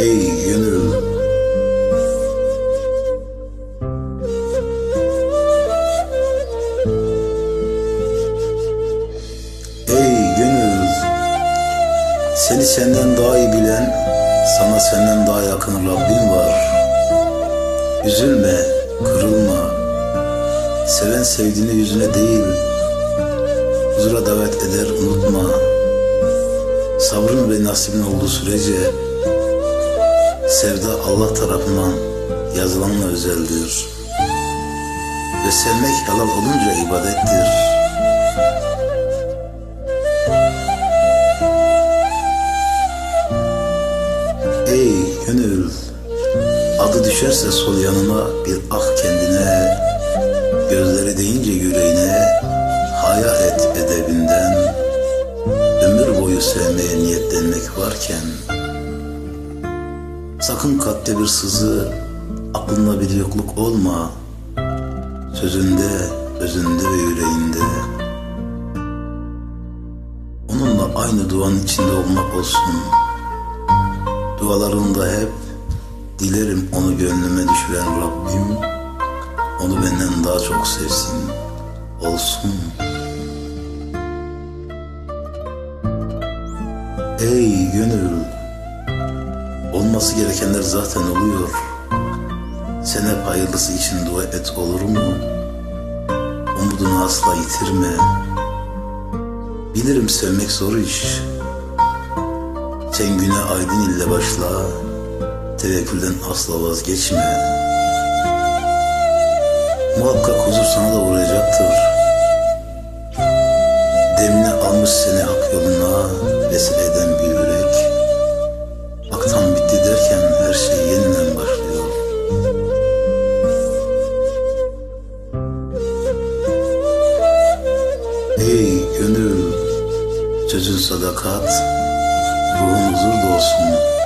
Ey gönül Ey gönül Seni senden daha iyi bilen Sana senden daha yakın Rabbim var. Üzülme, kırılma. Seven sevdiğini yüzüne değil Huzura davet eder unutma. Sabrın ve nasibin olduğu sürece Sevda Allah tarafından yazılanla özeldir. Ve sevmek helal olunca ibadettir. Ey gönül, adı düşerse sol yanına bir ah kendine, gözleri deyince yüreğine, haya et edebinden, ömür boyu sevmeye niyetlenmek varken, Sakın kalpte bir sızı, aklında bir yokluk olma. Sözünde, özünde ve yüreğinde. Onunla aynı duanın içinde olmak olsun. Dualarında hep dilerim onu gönlüme düşüren Rabbim. Onu benden daha çok sevsin, olsun. Ey gönül! Olması gerekenler zaten oluyor. Sen hep hayırlısı için dua et olur mu? Umudunu asla yitirme. Bilirim sevmek zor iş. Sen güne aydın ile başla. Tevekkülden asla vazgeçme. Muhakkak huzur sana da uğrayacaktır. Demine almış seni hak yoluna vesile eden bir yürek. Ey gönül, sözün sadakat, ruhun huzur olsun.